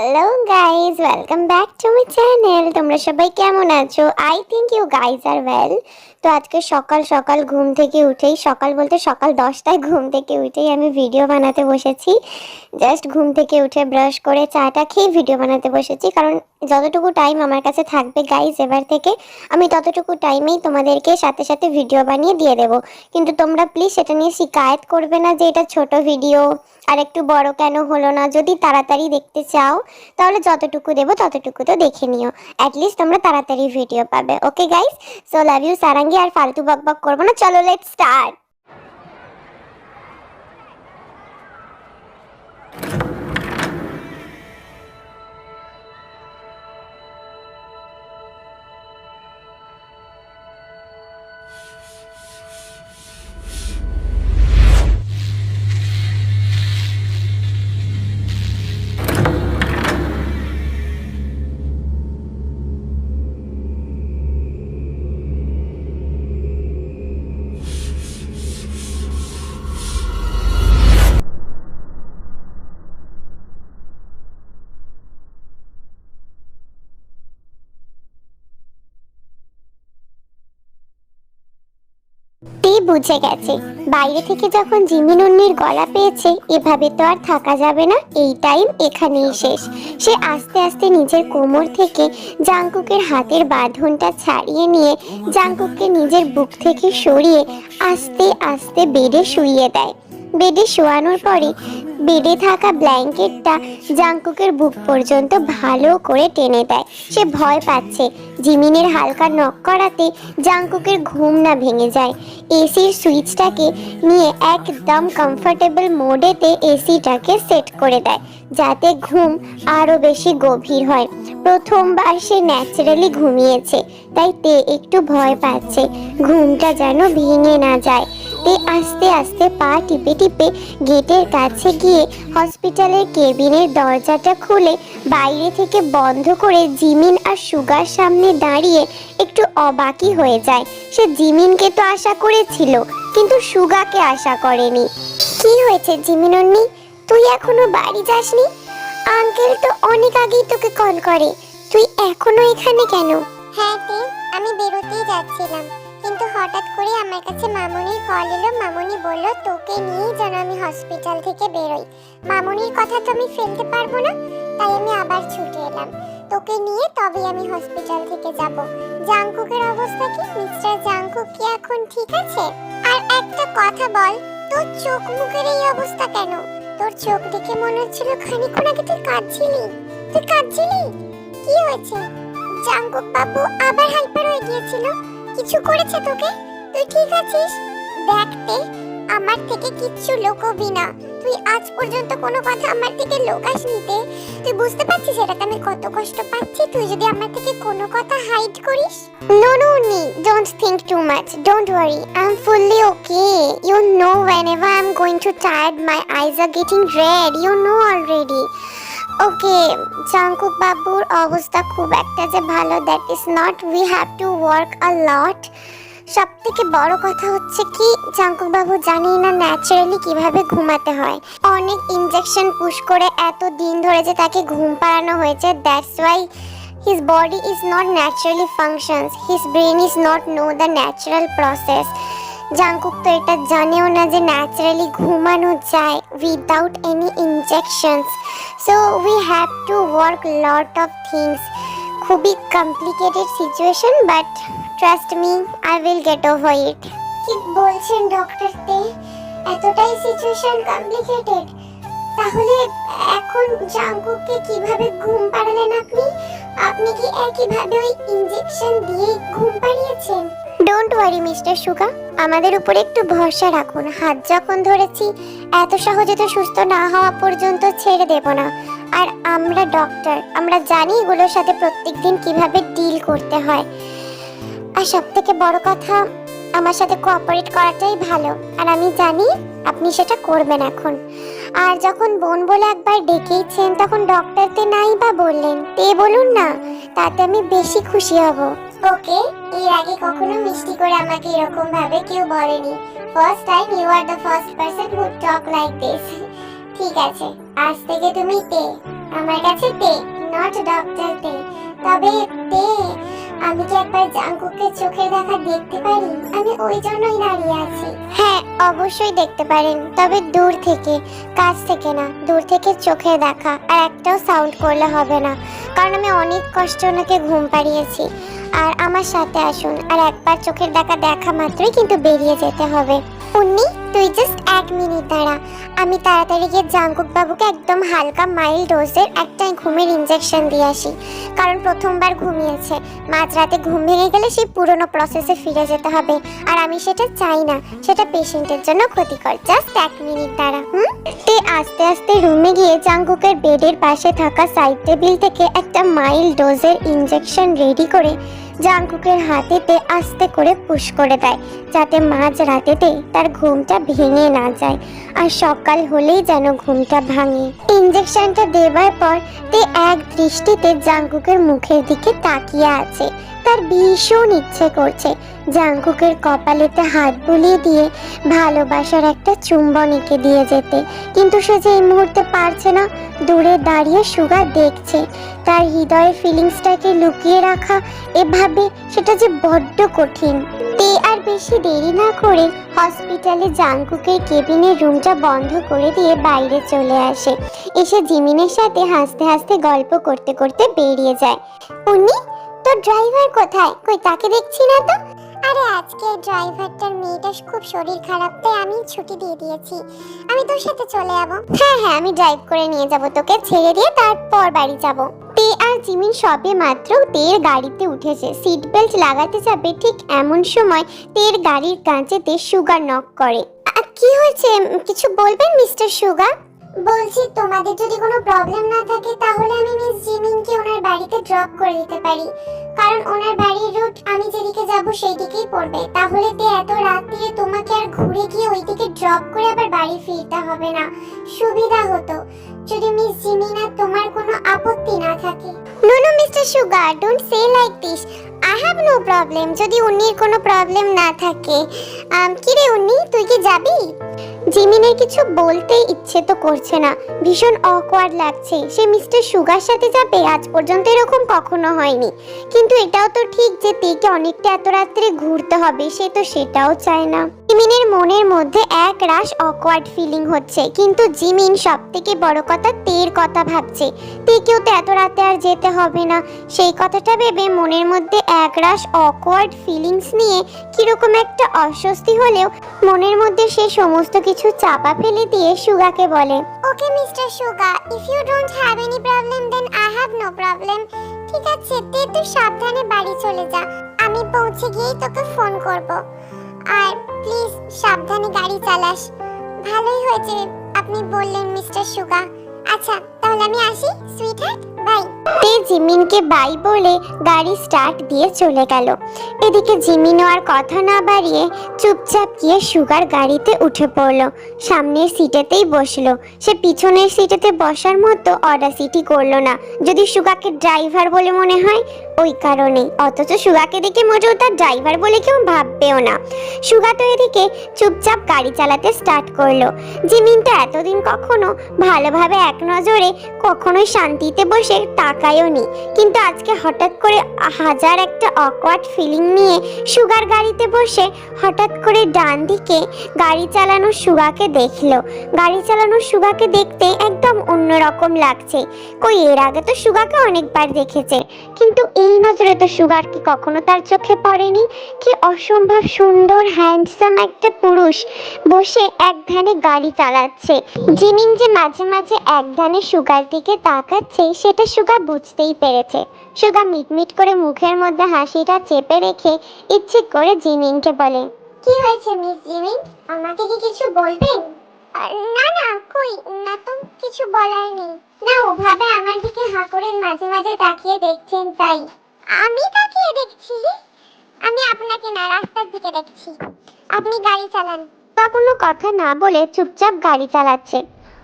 Hello guys welcome back to my channel তোমরা সবাই কেমন আছো? I think you guys are well তো আজকে সকাল সকাল ঘুম থেকে উঠেই, সকাল বলতে সকাল দশটায় ঘুম থেকে উঠেই আমি ভিডিও বানাতে বসেছি। জাস্ট ঘুম থেকে উঠে ব্রাশ করে চাটা খেয়ে ভিডিও বানাতে বসেছি। কারণ যতটুকু টাইম আমার কাছে থাকবে গাইজ এবার থেকে আমি ততটুকু টাইমেই তোমাদেরকে সাথে সাথে ভিডিও বানিয়ে দিয়ে দেবো। কিন্তু তোমরা প্লিজ সেটা নিয়ে শিকায়ত করবে না যে এটা ছোট ভিডিও আর একটু বড় কেন হলো না। যদি তাড়াতাড়ি দেখতে চাও তাহলে যতটুকু দেবো ততটুকু তো দেখে নিও। অ্যাটলিস্ট তোমরা তাড়াতাড়ি ভিডিও পাবে। Okay guys so love you Sarangi, আর ফালতু বক বক করব না। চলো লেট স্টার্ট বুঝে গেছে। বাইরে থেকে যখন জিমিন অন্যের গলা পেয়েছে, এভাবে তো আর থাকা যাবে না। এই টাইম এখানেই শেষ। সে আস্তে আস্তে নিজের কোমর থেকে জাংকুকের হাতের বাঁধনটা ছাড়িয়ে নিয়ে জাংকুককে নিজের বুক থেকে সরিয়ে আস্তে আস্তে বেডে শুইয়ে দেয়। বেডে শোয়ানোর পরে বেডে থাকা ব্ল্যাঙ্কেটটা জাংকুকের বুক পর্যন্ত ভালো করে টেনে দেয়। সে ভয় পাচ্ছে। জিমিনের হালকা নক করাতে জাংকুকের ঘুম না ভেঙে যায়। এসির সুইচটাকে নিয়ে একদম কমফোর্টেবল মোডেতে এসিটাকে সেট করে দেয়, যাতে ঘুম আরও বেশি গভীর হয়। প্রথমবার সে ন্যাচারালি ঘুমিয়েছে, তাই তে একটু ভয় পাচ্ছে। ঘুমটা যেন ভেঙে না যায়। তে আস্তে আস্তে পা টিপে টিপে গেটের কাছে গিয়ে হসপিটালের কেবিনের দরজাটা খুলে বাইরে থেকে বন্ধ করে জিমিন আর সুগার সামনে দাঁড়িয়ে একটু অবাকই হয়ে যায়। সে জিমিনকে তো আশা করেছিল, কিন্তু সুগাকে আশা করেনি। কি হয়েছে জিমিন জিমিনন্নি তুই এখনও বাড়ি যাসনি? আঙ্কেল তো অনেক আগেই তোকে কল করে। তুই এখনও এখানে কেন? হ্যাঁ আমি বেরোতেই যাচ্ছিলাম। কিন্তু হঠাৎ করে আমার কাছে মামুনির কল এলো। মামুনি বলল, তোকে নিয়েই যেন আমি হসপিটাল থেকে বেরোই। মামুনির কথা তো আমি ফেলতে পারব না, তাই আমি আবার ছুটে এলাম। তোকে নিয়ে তবেই আমি হসপিটাল থেকে যাব। জাংকুকের অবস্থা কি? মিস্টার জাংকুক কি এখন ঠিক আছে? আর একটা কথা বল, তোর চোখ মুখের এই অবস্থা কেন? তোর চোখ দেখে মনে হচ্ছিল খানিকক্ষণ আগে তুই কাঁদছিলি। তুই কাঁদছিলি? কি হয়েছে? জাঙ্কুক বাবু আবার হাইপার হয়ে গিয়েছিল। কিছু করেছে তোকে? তুই ঠিক আছিস? দেখতে আমার থেকে কিচ্ছু লোকবি না। তুই আজ পর্যন্ত কোনো কথা আমার থেকে লোকাস নিতে তুই বুঝতে পারছিস এটাতে আমি কত কষ্ট পাচ্ছি? তুই যদি আমার থেকে কোনো কথা হাইড করিস? নো নো নি don't think to much don't worry I am fully okay you know whenever I am going to tired my eyes are getting red you know already okay Jungkook বাবুর অবস্থা খুব একটা যে ভালো that is not we have to work a lot সব থেকে বড় কথা হচ্ছে কি জাঙ্কুক বাবু জানি না ন্যাচারালি কীভাবে ঘুমাতে হয়। অনেক ইনজেকশন পুশ করে এত দিন ধরে যে তাকে ঘুম পাড়ানো হয়েছে that's why his body is not naturally functions, his brain is not know the natural process. Jungkook তো এটা জানেও না যে ন্যাচারালি ঘুমানো যায় without any injections so we have to work lot of things খুবই complicated situation but trust me I will get over it কি বলছেন ডক্টর তে? এতটাই সিচুয়েশন কমপ্লিকেটেড তাহলে এখন জাঙ্কুককে কীভাবে ঘুম পাড়ালেন আপনি? আপনি কি একইভাবে ওই ইনজেকশন দিয়ে ঘুম পাড়িয়েছেন? ডোন্ট ওয়ারি মিস্টার সুগা আমাদের উপরে একটু ভরসা রাখুন। হাত যখন ধরেছি, এত সহজে তো সুস্থ না হওয়া পর্যন্ত ছেড়ে দেব না। আর আমরা ডক্টর আমরা জানি এগুলোর সাথে প্রত্যেকদিন কীভাবে ডিল করতে হয়। আর সব থেকে বড় কথা, আমার সাথে কোঅপারেট করাটাই ভালো। আর আমি জানি আপনি সেটা করবেন এখন। আর যখন বোন বলে একবার ডেকেইছেন তখন ডক্টরতে নাই বা বললেন। তে বলুন না, তাতে আমি বেশি খুশি হব। ওকে, এর আগে কখনো মিষ্টি করে আমাকে এরকম ভাবে কেউ বলেনি। First time you are the first person who talk like this ঠিক আছে, আজ থেকে তুমি তে, আমার কাছে দে নট ডক্টর দে তবে দে আমি কি একবার জাঙ্কুকে চোখের দেখা দেখতে পারি? আমি ওই জন্যই দাঁড়িয়ে আছি। হ্যাঁ অবশ্যই দেখতে পারেন, তবে দূর থেকে, কাছ থেকে না, দূর থেকে চোখে দেখা, আর একটাও সাউন্ড করলে হবে না, কারণ আমি অনেক কষ্ট ওনাকে ঘুম পাড়িয়েছি। আর আমার সাথে আসুন। আর একবার চোখের দেখা দেখা মাত্রই কিন্তু বেরিয়ে যেতে হবে। উনি তুই জাস্ট এক মিনিট দাঁড়া। আমি তাড়াতাড়ি গিয়ে জাঙ্কুক বাবুকে একদম হালকা মাইল ডোজের একটা ঘুমের ইঞ্জেকশন দিয়ে আসি। কারণ প্রথমবার ঘুমিয়েছে। মাঝরাতে ঘুম ভেঙে গেলে সেই পুরনো প্রসেসে ফিরে যেতে হবে। আর আমি সেটা চাই না। সেটা পেশেন্টের জন্য ক্ষতিকর। জাস্ট এক মিনিট দাঁড়া, হুম? তে আস্তে আস্তে রুমে গিয়ে জাঙ্কুকের বেডের পাশে থাকা সাইড টেবিল থেকে একটা মাইল ডোজের ইঞ্জেকশন রেডি করে জাঙ্কুকের হাতেতে আস্তে করে পুশ করে দেয়, যাতে মাঝ রাতেতে তার ঘুমটা ভেঙে না যায়। আর সকাল হলেই যেন ঘুমটা ভাঙে। ইঞ্জেকশনটা দেবার পর তে এক দৃষ্টিতে জাঙ্কুকের মুখের দিকে তাকিয়ে আছে। তার ভীষণ ইচ্ছে করছে জাঙ্কুকের কপালেতে হাত বুলিয়ে দিয়ে ভালোবাসার একটা চুম্বন এঁকে দিয়ে যেতে। কিন্তু সে যে এই মুহূর্তে পারছে না, দূরে দাঁড়িয়ে সুগা দেখছে। তার হৃদয়ের ফিলিংসটাকে লুকিয়ে রাখা এভাবে সেটা যে বড্ড কঠিন। তে আর বেশি দেরি না করে হসপিটালে জাংকুকের কেবিনের রুমটা বন্ধ করে দিয়ে বাইরে চলে আসে। এসে জিমিনের সাথে হাসতে হাসতে গল্প করতে করতে বেরিয়ে যায়। উনি তো ড্রাইভার কোথায়? কই, তাকে দেখছি না তো? আরে আজকে ড্রাইভারটার মেয়েটার খুব শরীর খারাপ, তাই আমি ছুটি দিয়ে দিয়েছি। আমি তোর সাথে চলে যাব। হ্যাঁ হ্যাঁ আমি ড্রাইভ করে নিয়ে যাব তোকে, ছেড়ে দিয়ে তারপর বাড়ি যাব। তে আর জিমিন সবে মাত্র তের গাড়িতে উঠেছে। সিট বেল্ট লাগাতে যাবে ঠিক এমন সময় তের গাড়ির কাঁচেতে সুগার নক করে। কি হয়েছে? কিছু বলবেন মিস্টার সুগার? বলছি, তোমাদের যদি কোনো প্রবলেম না থাকে, তাহলে আমি মিস জিমিনকে ওনার বাড়িতে ড্রপ করে দিতে পারি। কারণ ওনার বাড়ির রুট আমি যেদিকে যাব সেই দিকেই পড়বে। তাহলে তে এত রাত দিয়ে তোমাকে আর ঘুরে গিয়ে ওইদিকে ড্রপ করে আবার বাড়ি ফিরতে হবে না। সুবিধা হতো। যদি মিস জিমিন তোমার কোনো আপত্তি না থাকে। No no mister Sugar don't say like this I have no problem যদি উন্নির কোনো প্রবলেম না থাকে। কি রে উনি তুই কি যাবি? জিমিনের কিছু বলতে ইচ্ছে তো করছে না। ভীষণ অকওয়ার্ড লাগছে। সে মিস্টার সুগার সাথে যাবে, আজ পর্যন্ত এরকম কখনো হয়নি। কিন্তু এটাও তো ঠিক যে তেকে অনেকটা এত রাত্রে ঘুরতে হবে, সে তো সেটাও চায় না। জিমিনের মনের মধ্যে এক রাশ অকওয়ার্ড ফিলিং হচ্ছে। কিন্তু জিমিন সব থেকে বড় কথা তের কথা ভাবছে। তেকেও তো এত রাতে আর যেতে হবে না। সেই কথাটা ভেবে মনের মধ্যে এক রাশ অকওয়ার্ড ফিলিংস নিয়ে কীরকম একটা অস্বস্তি হলেও মনের মধ্যে সে সমস্ত কিছু চাপা ফেলে দিয়ে সুগাকে বলে okay mister Suga if you don't have any problem then I have no problem ঠিক আছে, তে তুই সাবধানে বাড়ি চলে যা। আমি পৌঁছে গিয়েই তোকে ফোন করব। আর প্লিজ সাবধানে গাড়ি চালাস। ভালোই হয়েছে, আপনি বললেন মিস্টার সুগা। আচ্ছা তাহলে আমি আসি সুইট হার্ট বাই। তে জিমিনকে বাই বলে গাড়ি স্টার্ট দিয়ে চলে গেল। এদিকে জিমিনও আর কথা না বাড়িয়ে চুপচাপ গিয়ে সুগার গাড়িতে উঠে পড়ল। সামনের সিটেতেই বসল। সে পিছনের সিটেতে বসার মতো অডাসিটি করল না। যদি সুগাকে ড্রাইভার বলে মনে হয়, ওই কারণে অথচ সুগাকে দেখে মোটেও তার ড্রাইভার বলে কেউ ভাববেও না। সুগা তো এদিকে চুপচাপ গাড়ি চালাতে স্টার্ট করল। জিমিন তো এতদিন কখনো ভালোভাবে এক নজরে কখনোই শান্তিতে বসে তাকায়ও নি। কিন্তু আজকে হঠাৎ করে হাজার একটা অকওয়ার্ড ফিলিং নিয়ে সুগার গাড়িতে বসে হঠাৎ করে ডান দিকে গাড়ি চালানো সুগাকে দেখল। গাড়ি চালানো সুগাকে দেখতে একদম অন্যরকম লাগছে। কই, এর আগে তো সুগাকে অনেকবার দেখেছে। কিন্তু এই নজরে তো সুগার কি কখনো তার চোখে পড়েনি? কি অসম্ভব সুন্দর হ্যান্ডসাম একটা পুরুষ বসে এক ধ্যানে গাড়ি চালাচ্ছে। জিমিন যে মাঝে মাঝে এক ধ্যানে সুগার দিকে তাকাচ্ছে, সেটা সুগা বুঝতেই পেরেছে। সুগা মিটমিট করে মুখের মধ্যে হাসিটা চেপে রেখে ইচ্ছে করে জিমিনকে বলে, কি হয়েছে মিস জিমিন আমাকে কি কিছু বলবেন? না না, কই? না তো কিছু বলার নেই। না, ওভাবে আমার দিকে হাঁ করে মাঝে মাঝে তাকিয়ে দেখছেন তাই। আমি তাকিয়ে দেখছি? আমি আপনাকে না, রাস্তার দিকে দেখছি। আপনি গাড়ি চালান। বা কোনো কথা না বলে চুপচাপ গাড়ি চালাচ্ছে।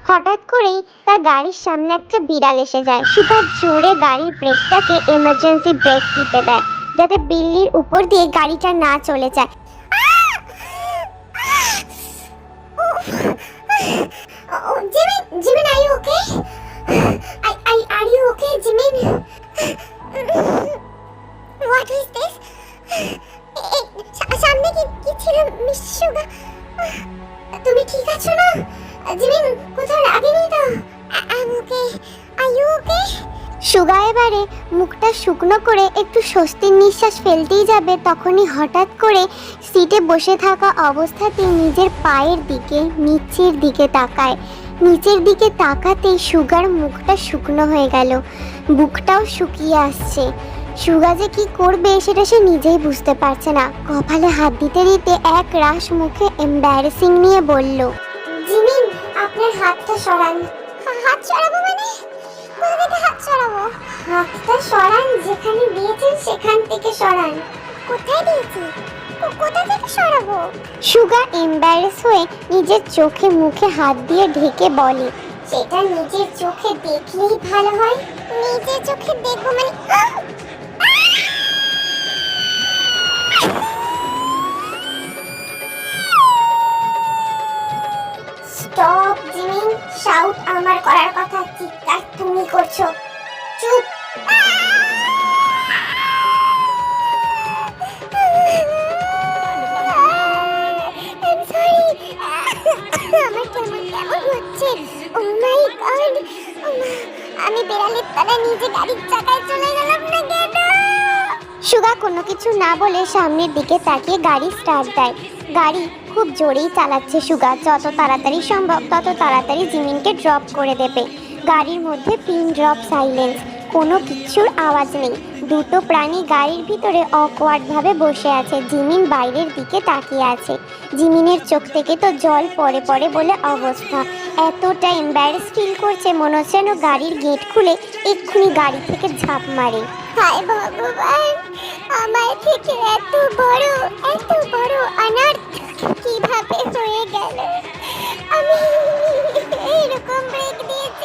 হঠাৎ করেই তার গাড়ির সামনে একটা বিড়াল এসে যায়। সুপার জোরে গাড়ির ব্রেকটাকে এমার্জেন্সি ব্রেক টিপে দেয়, যাতে বিল্লির উপর দিয়ে গাড়িটা না চলে যায়। করে একটু স্বস্তির নিঃশ্বাস ফেলতেই যাবে, তখনই হঠাৎ করে সিটে বসে থাকা অবস্থাতেই নিজের পায়ের দিকে, নিচের দিকে তাকায়। নিচের দিকে তাকাতেই সুগার মুখটা শুকনো হয়ে গেল। বুকটাও শুকিয়ে আসছে। সুগা যে কী করবে সেটা সে নিজেই বুঝতে পারছে না। কপালে হাত দিতে দিতে এক রাশ মুখে এম্বারেসিং নিয়ে বলল, জিমিন, আপনার হাতটা সরান। হাত সরাবো মানে? কোথা হাত সরাবো? হাতটা সরান, যেখানে দিয়েছেন সেখান থেকে সরান। কোথায় দিয়েছি? কোথা থেকে সরাবো? সুগা এম্বারেস হয়ে নিজের চোখে মুখে হাত দিয়ে ঢেকে বলে সেটা নিজের চোখে দেখলেই ভালো হয়, নিজের চোখে দেখব মানে স্টপ জিমিন শাউট আমার করার কথা, চিৎকার তুমি করছ। চুপ। গড আমি নিজে গাড়ির সুগা কোনো কিছু না বলে সামনের দিকে তাকিয়ে গাড়ি স্টার্ট দেয়। গাড়ি খুব জোরেই চালাচ্ছে সুগা যত তাড়াতাড়ি সম্ভব, তত তাড়াতাড়ি জিমিনকে ড্রপ করে দেবে। গাড়ির মধ্যে পিন ড্রপ সাইলেন্স কোনো কিছুর আওয়াজ নেই। দুটো প্রাণী গাড়ির ভিতরে অকওয়ার্ডভাবে বসে আছে। জিমিন বাইরের দিকে তাকিয়ে আছে। জিমিনের চোখ থেকে তো জল পড়ে পড়ে বলে অবস্থা। এতটা এম্বারেস ফিল করছে মনে হচ্ছে গাড়ির গেট খুলে এক্ষুনি গাড়ি থেকে ঝাঁপ মারে। হায় ভগবান! আমার থেকে এত বড় এত বড় অনার্থ কীভাবে হয়ে গেল? আমি এরকম ব্রেক দিয়েছে।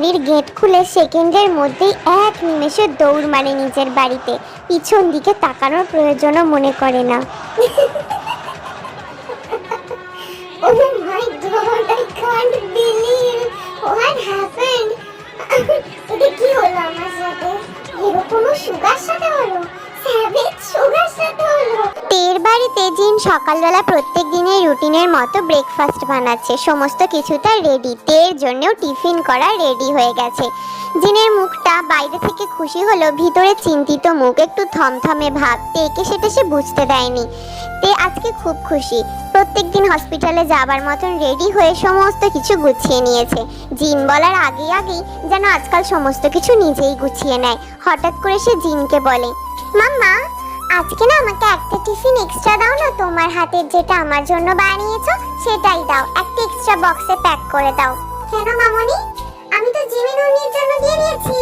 গাড়ির গেট খুলে সেকেন্ডের মধ্যেই এক নিমেষে দৌড় মারে নিজের বাড়িতে পিছন দিকে তাকানোর প্রয়োজনও মনে করে না Oh my God! I can't believe what happened. এটা কি হলো আমার সাথে এরকমও সুগার সাথে হলো স্যাভেজ সুগার সাথে হলো তের বাড়িতে জিন সকালবেলা প্রত্যেক রুটিনের মতো ব্রেকফাস্ট বানাচ্ছে। সমস্ত কিছু তার রেডি তের জন্যও টিফিন করা রেডি হয়ে গেছে। জিনের মুখটা বাইরে থেকে খুশি হলো, ভিতরে চিন্তিত মুখ, একটু থমথমে ভাব। তেকে সেটা সে বুঝতে দেয়নি। তে আজকে খুব খুশি। প্রত্যেকদিন হসপিটালে যাবার মতন রেডি হয়ে সমস্ত কিছু গুছিয়ে নিয়েছে। জিন বলার আগে আগেই যেন আজকাল সমস্ত কিছু নিজেই গুছিয়ে নেয়। হঠাৎ করে সে জিনকে বলে, মাম্মা আজকে না আমাকে একটা টিফিন এক্সট্রা দাও না, তোমার হাতের যেটা আমার জন্য বানিয়েছো, সেটাই দাও। একটা এক্সট্রা বক্সে প্যাক করে দাও। কেন মামনি? আমি তো জিমি নুনির জন্য দিয়ে দিয়েছি।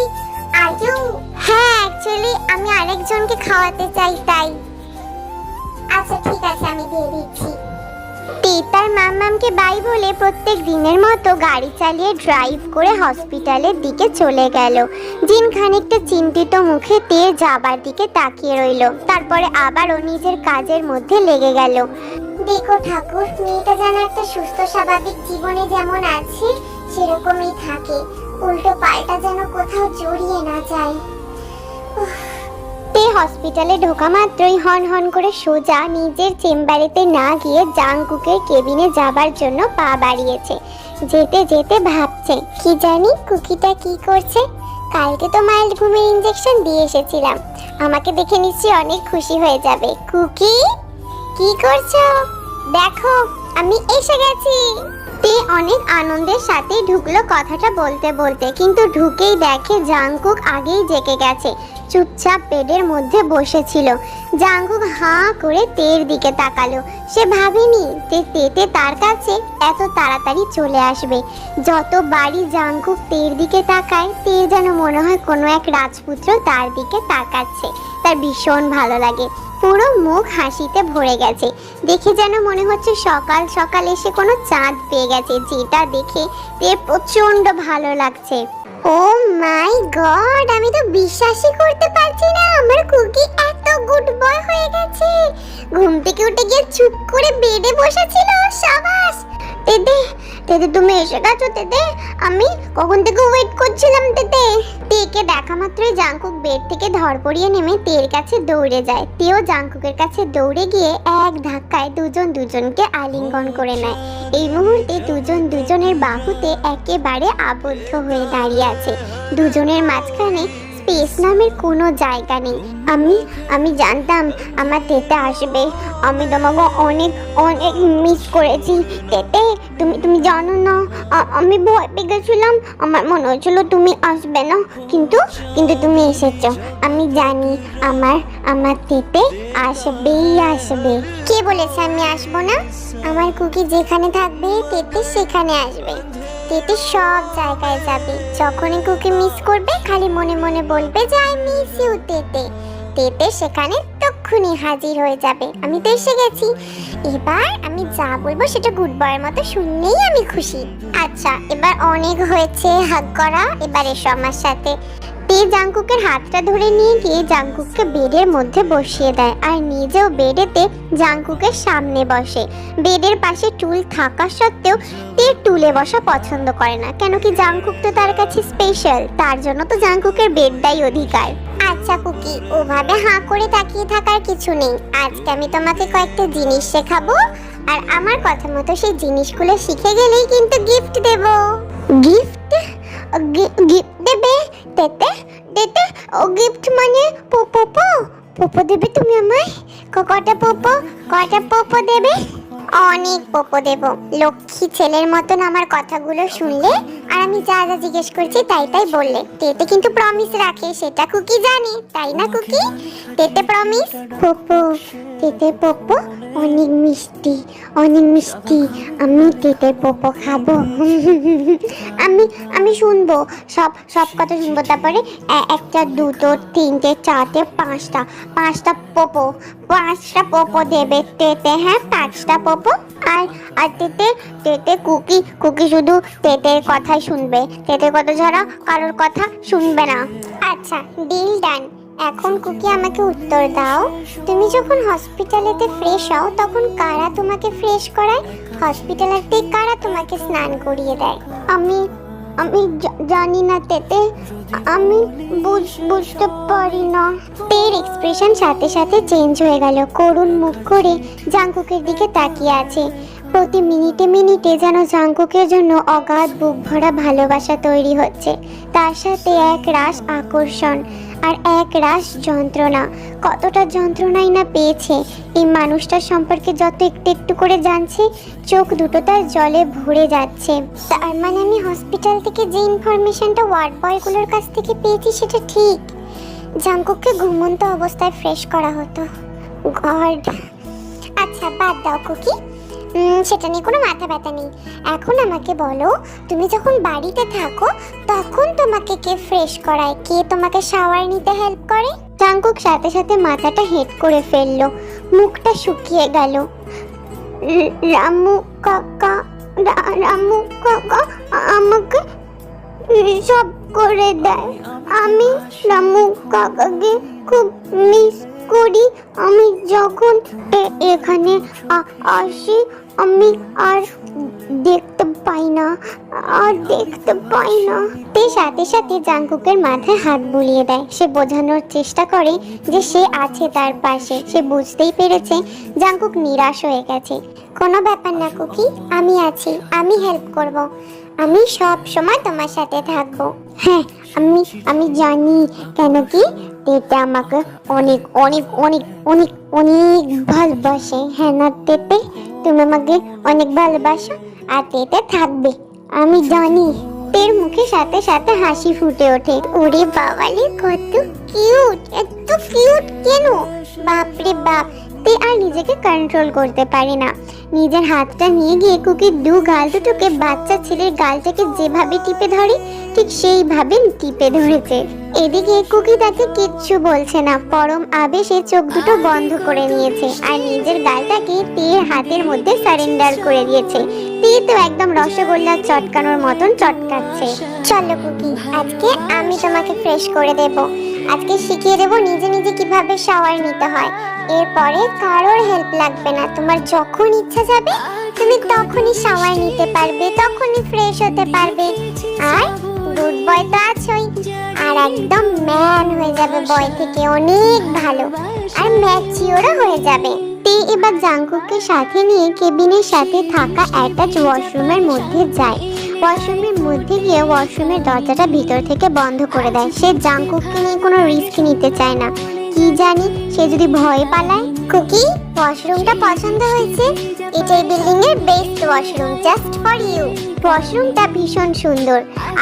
আর কেউ? হ্যাঁ অ্যাকচুয়ালি আমি আরেকজনকে খাওয়াতে চাই, তাই। আচ্ছা ঠিক আছে, আমি দিয়ে দিচ্ছি। তার মাম্মামকে বাই বলে প্রত্যেক দিনের মতো গাড়ি চালিয়ে ড্রাইভ করে হসপিটালের দিকে চলে গেল। জিন খানিকটা চিন্তিত মুখে তে যাবার দিকে তাকিয়ে রইল। তারপরে আবারও নিজের কাজের মধ্যে লেগে গেল। দেখো ঠাকুর, মেয়েটা যেন একটা সুস্থ, স্বাভাবিক জীবনে যেমন আছে, সেরকমই থাকে। উল্টো পাল্টা যেন কোথাও জড়িয়ে না যায়। তে হসপিটালে ঢোকা মাত্রই হন হন করে সোজা নিজের চেম্বারেতে না গিয়ে জাংকুকের কেবিনে যাবার জন্য পা বাড়িয়েছে। যেতে যেতে ভাবছে, কি জানি কুকিটা কি করছে? কালকে তো মাইল্ড ঘুমের ইঞ্জেকশন দিয়ে এসেছিলাম। আমাকে দেখে নিশ্চয়ই অনেক খুশি হয়ে যাবে। কুকি, কি করছ? দেখো, আমি এসে গেছি। তে অনেক আনন্দের সাথে ঢুকলো কথাটা বলতে বলতে, কিন্তু ঢুকেই দেখে জাংকুক আগেই জেগে গেছে। চুপচাপ বেডের মধ্যে বসেছিল। জাংকুক হাঁ করে তের দিকে তাকালো। সে ভাবেনি যে তেতে তার কাছে এত তাড়াতাড়ি চলে আসবে। যত বাড়ি জাংকুক তের দিকে তাকায় তের যেন মনে হয় কোনো এক রাজপুত্র তার দিকে তাকাচ্ছে। তার ভীষণ ভালো লাগে। পুরো মুখ হাসিতে ভরে গেছে। দেখে যেন মনে হচ্ছে সকাল সকাল এসে কোনো চাঁদ পেয়ে গেছে, যেটা দেখে তে প্রচণ্ড ভালো লাগছে। ও মাই গড, আমি তো বিশ্বাসই করতে পারছি না। আমার কুকি এত গুড বয় হয়ে গেছে। ঘুম থেকে উঠে গিয়ে চুপ করে বেডে বসেছিল, সাবাস। তেদে তেদে তুমি এসে গেছো তেদে আমি কখন থেকে ওয়েট করছিলাম তেতে তেকে দেখা মাত্রই জাঙ্কুক বেড থেকে ধর পড়িয়ে নেমে তের কাছে দৌড়ে যায়। তেও জাঙ্কুকের কাছে দৌড়ে গিয়ে এক ধাক্কায় দুজন দুজনকে আলিঙ্গন করে নেয়। এই মুহূর্তে দুজন দুজনের বাহুতে একেবারে আবদ্ধ হয়ে দাঁড়িয়ে আছে। দুজনের মাঝখানে স্পেস নামের কোনো জায়গা নেই। আমি আমি জানতাম আমার তেতে আসবে। আমি তোমাকে অনেক অনেক মিস করেছি। তেতে, তুমি তুমি জানো না আমি ভয় পেয়ে গেছিলাম। আমার মনে হচ্ছিল তুমি আসবে না। কিন্তু কিন্তু তুমি এসেছ। আমি জানি আমার আমার তেতে আসবেই আসবে। কে বলেছে আমি আসব না? আমার কুকি যেখানে থাকবে, তেতে সেখানে আসবে। তেতে সব জায়গায় যাবে। যখনই কুকি মিস করবে, খালি মনে মনে বলবে যে আই মিস ইউ তেতে। তেতে সেখানে তক্ষুনি হাজির হয়ে যাবে। আমি তো এসে গেছি। এবার আমি যা বলব সেটা গুড বয়ের মতো শুনলেই আমি খুশি। আচ্ছা এবার অনেক হয়েছে হাগ করা। এবার এসো আমার সাথে। তে জাঙ্কুকের হাতটা ধরে নিয়ে গিয়ে জাঙ্কুককে বেডের মধ্যে বসিয়ে দেয় আর নিজেও বেডেতে জাঙ্কুকের সামনে বসে। বেডের পাশে টুল থাকা সত্ত্বেও তে টুলে বসা পছন্দ করে না কেন কি জাঙ্কুক তো তার কাছে স্পেশাল তার জন্য তো জাঙ্কুকের বেডটাই অধিকার। আচ্ছা কুকি, ওভাবে হাঁ করে তাকিয়ে থাকার কিছু নেই। আজকে আমি তোমাকে কয়েকটা জিনিস শেখাবো, আর আমার কথা মতো সেই জিনিসগুলো শিখে গেলেই কিন্তু গিফট গিফট পোপো দেবে তুমি আমায়? কটা পোপো? কটা পোপো দেবে? অনেক পোপো দেব। লক্ষ্মী ছেলের মতন আমার কথাগুলো শুনলে আর আমি যা যা জিজ্ঞেস করছি তাই তাই বললে। তেতে কিন্তু প্রমিস রাখে, সেটা কুকি জানি, তাই না কুকি? তেতে প্রমিস পোপো, তেতে পোপো, অনেক মিষ্টি অনেক মিষ্টি। আমি তেতে পোপো খাব। আমি আমি শুনব, সব সব কথা শুনব। তারপরে একটা, দুটো, তিনটে, চারটে, পাঁচটা পাঁচটা পোপো পাঁচটা পোপো দেবে তেতে হ্যাঁ? পাঁচটা পোপো। আর আর তেতে তেতে কুকি কুকি শুধু তেতের কথাই শুনবে। তেতে কত ছাড়া কারোর কথা শুনবে না। আচ্ছা ডিল ডান এখন কুকি আমাকে উত্তর দাও। তুমি যখন হসপিটালেতে ফ্রেশ হও, তখন কারা তোমাকে ফ্রেশ করায়? হসপিটালেতে কারা তোমাকে স্নান করিয়ে দেয়? আমি আমি জানি না তেতে। আমি বুঝ- বুঝতে পারি না। তের এক্সপ্রেশন সাথে সাথে চেঞ্জ হয়ে গেল। করুণ মুখ করে জাঙ্কুকের দিকে তাকিয়ে আছে। প্রতি মিনিটে মিনিটে যেন জাঙ্কুকের জন্য অগাধ বুক ভরা ভালোবাসা তৈরি হচ্ছে। তার সাথে এক রাস আকর্ষণ আর এক রাস যন্ত্রণা। কতটা যন্ত্রণাই না পেয়েছে। এই মানুষটার সম্পর্কে যত একটু একটু করে জানছে, চোখ দুটো তার জলে ভরে যাচ্ছে। তার মানে আমি হসপিটাল থেকে যে ইনফরমেশনটা ওয়ার্ড বয়গুলোর কাছ থেকে পেয়েছি সেটা ঠিক। জাঙ্কুককে ঘুমন্ত অবস্থায় ফ্রেশ করা হতো। গড আচ্ছা বাদ দাও, কুকি। সেটা নিয়ে কোনো মাথা ব্যথা নেই। এখন আমাকে বলো, তুমি যখন বাড়িতে থাকো, তখন তোমাকে কে ফ্রেশ করায়? কে তোমাকে শাওয়ার নিতে হেল্প করে? জাঙ্কুক সাথে সাথে মাথাটা হেড করে ফেলল। মুখটা শুকিয়ে গেল। রামু কাকা রামু কাকা, আমাকে সব করে দেয়। আমি রামু কাকাকে খুব মিস করি, আমি যখন এখানে আসি, আমি আর দেখতে পাই না, আর দেখতে পাই না। তে সাথে সাথে জাঙ্কুকের মাথায় হাত বুলিয়ে দেয়। সে বোঝানোর চেষ্টা করে যে সে আছে তার পাশে। সে বুঝতেই পেরেছে জাঙ্কুক নিরাশ হয়ে গেছে। কোনো ব্যাপার না কুকি, আমি আছি, আমি হেল্প করব। আমি সব সময় তোমার সাথে থাকব। হ্যাঁ আমি আমি জানি। কেন কি? তেতে আমাকে অনেক অনেক অনেক অনেক অনেক ভালোবাসে। হ্যাঁ না, তেতে? তুমি আমাকে অনেক ভালোবাসো আর তেতে থাকবে। আমি জানি তের মুখে সাথে সাথে হাসি ফুটে ওঠে। ওরে বাবালে, কত কিউট এত কিউট কেন? বাপরে বাপ তে আর নিজেকে কন্ট্রোল করতে পারে না। নিজের হাতটা নিয়ে গিয়ে কুকির দু গাল দুটোকে বাচ্চা ছেলের গালটাকে যেভাবে টিপে ধরে ঠিক সেইভাবে টিপে ধরেছে। এদিকে কুকি তাকে কিচ্ছু বলছে না পরম আবেশে চোখ দুটো বন্ধ করে নিয়েছে আর নিজের গালটাকে তের হাতের মধ্যে সারেন্ডার করে দিয়েছে। তে তো একদম রসগোল্লা চটকানোর মতন চটকাচ্ছে। চলো কুকি আজকে আমি তোমাকে ফ্রেশ করে দেব। আজকে শিখিয়ে দেব নিজে নিজে কীভাবে শাওয়ার নিতে হয়। এরপরে কারোর হেল্প লাগবে না। তোমার যখন ইচ্ছা যাবে, তুমি তখনই শাওয়ার নিতে পারবে, তখনই ফ্রেশ হতে পারবে। আর গুড বয় তো আছোই। আর একদম ম্যান হয়ে যাবে বয় থেকে, অনেক ভালো। আর ম্যাচিওরও হয়ে যাবে। তে এবার জাঙ্কুককে সাথে নিয়ে কেবিনের সাথে থাকা অ্যাটাচ ওয়াশরুমের মধ্যে যায়। ওয়াশরুমের মধ্যে গিয়ে ওয়াশরুমের দরজাটা ভিতর থেকে বন্ধ করে দেয়। সে জাঙ্কুককে নিয়ে কোনো রিস্ক নিতে চায় না। কি জানি, সে যদি ভয় পালায়, কুকি, ওয়াশরুমটা পছন্দ হয়েছে? এটা এই বিল্ডিং এর best washroom just for you ওয়াশরুমটা ভীষণ সুন্দর।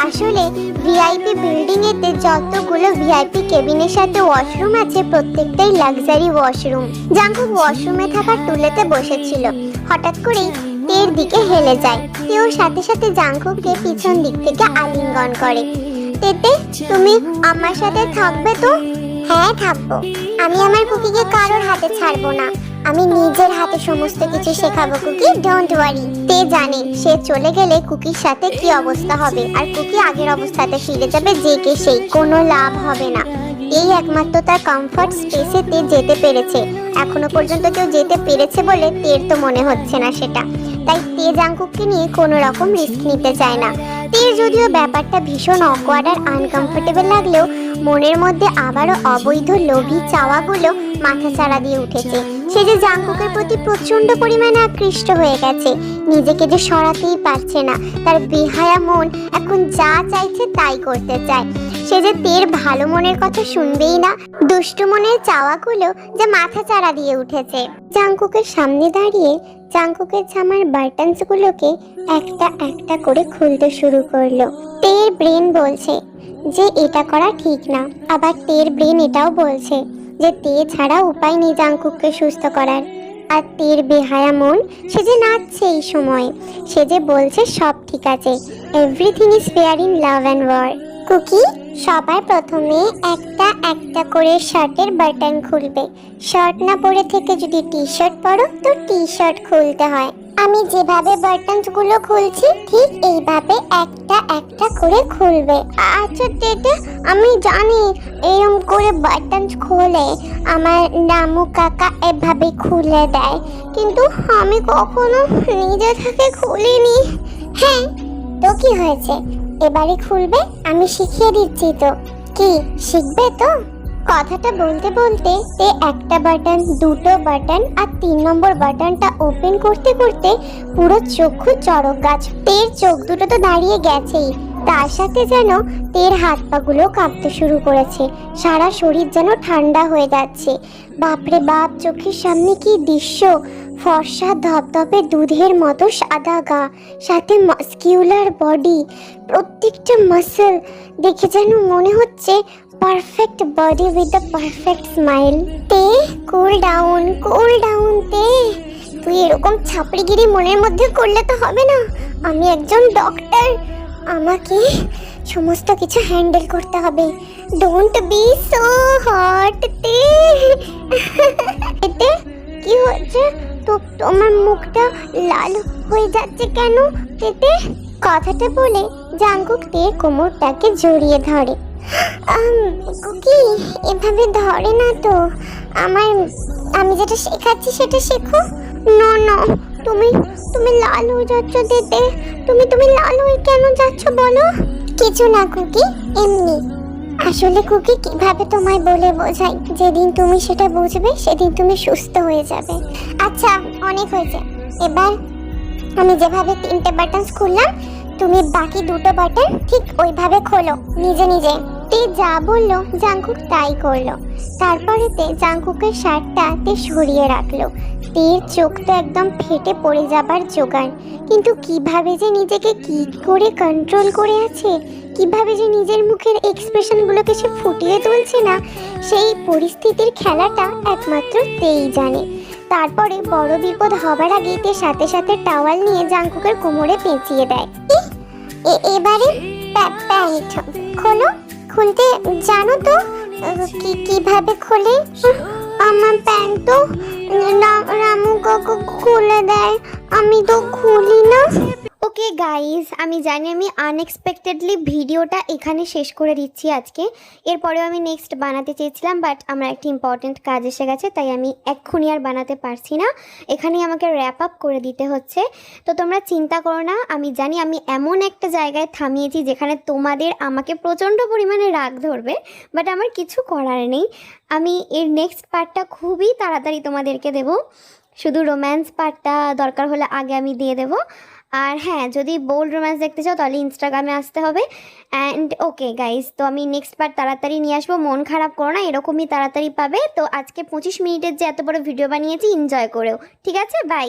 আসলে ভিআইপি বিল্ডিং এতে যতগুলো ভিআইপি কেবিনের সাথে ওয়াশরুম আছে, প্রত্যেকটাই লাক্সারি ওয়াশরুম জাঙ্কুক ওয়াশরুমে থাকা টুলেতে বসেছিল। হঠাৎ করেই তের দিকে হেলে যায়। তেও সাথে সাথে জাঙ্কুককে পিছন দিক থেকে আলিঙ্গন করে। তেতে, তুমি আমার সাথে থাকবে তো? হ্যাঁ থাকব। আমি আমার কুকিকে কারোর হাতে ছাড়বো না। আমি নিজের হাতে সমস্ত কিছু শেখাবো, কুকি। ডোন্ট ওয়ারি তে জানে, সে চলে গেলে কুকির সাথে কি অবস্থা হবে? আর কুকি আগের অবস্থাতে ফিরে যাবে যে কে সেই। কোনো লাভ হবে না। এই একমাত্র তার কমফর্ট স্পেসে তে যেতে পেরেছে। এখনও পর্যন্ত কেউ যেতে পেরেছে বলে তের তো মনে হচ্ছে না সেটা। তাই তে জাঙ্কুককে নিয়ে কোনো রকম রিস্ক নিতে চায় না। তের যদিও ব্যাপারটা ভীষণ অকওয়ার্ড আর আনকমফোর্টেবল লাগলেও মনের মধ্যে আবারও অবৈধ লোভী চাওয়াগুলো মাথা চাড়া দিয়ে উঠেছে। সে যে জাঙ্কুকের প্রতি প্রচণ্ড পরিমাণে আকৃষ্ট হয়ে গেছে, নিজেকে যে সরাতেই পারছে না, তার বেহায়া মন এখন যা চাইছে তাই করতে চায়। সে যে তের ভালো মনের কথা শুনবেই না, দুষ্টু মনের চাওয়াগুলো যে মাথা চাড়া দিয়ে উঠেছে। জাঙ্কুকের সামনে দাঁড়িয়ে জাঙ্কুকের জামার বাটনস গুলোকে একটা একটা করে খুলতে শুরু করল। তের ব্রেন বলছে যে, এটা করা ঠিক না। আবার তের ব্রেন এটাও বলছে যে, তে ছাড়া উপায় নেই জাঙ্কুককে সুস্থ করার। আর তের বেহায়া মন, সে যে নাচছে এই সময়, সে যে বলছে সব ঠিক আছে। Everything is fair in love and war Cookie? সবার প্রথমে একটা একটা করে শার্টের বাটন খুলবে। শার্ট না পরে থেকে যদি টি শার্ট পরো, তো টি শার্ট খুলতে হয়। আমি যেভাবে বাটনসগুলো খুলছি, ঠিক এইভাবে একটা একটা করে খুলবে। আচ্ছা তেতে আমি জানি এরকম করে বাটনস খোলে আমার নামু কাকা এভাবে খুলে দেয়। কিন্তু আমি কখনো নিজে থেকে খুলিনি। হ্যাঁ তো কি হয়েছে? এবারে খুলবে, আমি শিখিয়ে দিচ্ছি তো। কি, শিখবে তো? কথাটা বলতে বলতে তে একটা বাটন, দুটো বাটন আর তিন নম্বর বাটনটা ওপেন করতে করতে পুরো চক্ষু চড়ক গাছ, তের চোখ দুটো তো দাঁড়িয়ে গেছেই। তার সাথে যেন তের হাত পাগুলো কাঁপতে শুরু করেছে, সারা শরীর যেন ঠান্ডা হয়ে যাচ্ছে। বাপরে বাপ, চোখের সামনে কি দৃশ্য! ফর্সা ধপধপে দুধের মতো সাদা গা, সাথে মাস্কিউলার বডি, প্রত্যেকটা মাসেল দেখে যেন মনে হচ্ছে perfect body with the perfect smile তে কুল ডাউন কুল ডাউন তে। তুই এরকম ছাপড়িগিরি মনের মধ্যে করলে তো হবে না। আমি একজন ডক্টর আমাকে সমস্ত কিছু হ্যান্ডেল করতে হবে। ডোন্ট বি সো হট তে। এতে কি হচ্ছে? তো তোমার মুখটা লাল হয়ে যাচ্ছে কেন? তেতে কথাটা বলে জাঙ্কুক তে কোমরটাকে জড়িয়ে ধরে। কুকি এভাবে ধরে না তো। আমার, আমি যেটা শেখাচ্ছি সেটা শেখো। না না, তুমি তুমি লাল হয়ে যাচ্ছ দিতে তুমি তুমি লাল হয়ে কেন যাচ্ছ বলো? কিছু না কুকি এমনি। আসলে কুকি কীভাবে তোমায় বলে বোঝাই? যেদিন তুমি সেটা বুঝবে, সেদিন তুমি সুস্থ হয়ে যাবে। আচ্ছা অনেক হয়েছে। এবার আমি যেভাবে তিনটে বাটনস খুললাম, তুমি বাকি দুটো বাটন ঠিক ওইভাবে খোলো। নিজে নিজে। তে যা বলল, জাঙ্কুক তাই করল। তারপরেতে জাঙ্কুকের শার্টটা তে সরিয়ে রাখল। তের চোখ তো একদম ফেটে পড়ে যাবার জোগান কিন্তু কীভাবে যে নিজেকে কি করে কন্ট্রোল করে আছে? কীভাবে যে নিজের মুখের এক্সপ্রেশনগুলোকে সে ফুটিয়ে তুলছে না, সেই পরিস্থিতির খেলাটা একমাত্র তেই জানে। তারপরে বড় বিপদ হবার আগেই তে সাথে সাথে টাওয়াল নিয়ে জাঙ্কুকের কোমরে পেঁচিয়ে দেয়। এবারে খোলো খুলতে জানো তো কি, কীভাবে খোলে? আমার প্যান্ট তো রামু কাকু খুলে দেয়, আমি তো খুলি না। ওকে গাইস আমি জানি আমি আনএক্সপেক্টেডলি ভিডিওটা এখানে শেষ করে দিচ্ছি আজকে। এরপরেও আমি নেক্সট বানাতে চেয়েছিলাম বাট আমার একটি ইম্পর্ট্যান্ট কাজ এসে গেছে, তাই আমি এক্ষুনি আর বানাতে পারছি না। এখানেই আমাকে র্যাপ আপ করে দিতে হচ্ছে। তো তোমরা চিন্তা করো না, আমি জানি আমি এমন একটা জায়গায় থামিয়েছি যেখানে তোমাদের আমাকে প্রচণ্ড পরিমাণে রাগ ধরবে বাট আমার কিছু করার নেই। আমি এর নেক্সট পার্টটা খুবই তাড়াতাড়ি তোমাদেরকে দেব। শুধু রোম্যান্স পার্টটা দরকার হলে আগে আমি দিয়ে দেব। আর হ্যাঁ যদি বোল্ড রোম্যান্স দেখতে চাও, তাহলে ইনস্টাগ্রামে আসতে হবে। অ্যান্ড ওকে গাইজ তো আমি নেক্সট বার তাড়াতাড়ি নিয়ে আসব। মন খারাপ করো না, এরকমই তাড়াতাড়ি পাবে। তো আজকে পঁচিশ মিনিটের যে এত বড় ভিডিও বানিয়েছি এনজয় করেও। ঠিক আছে? বাই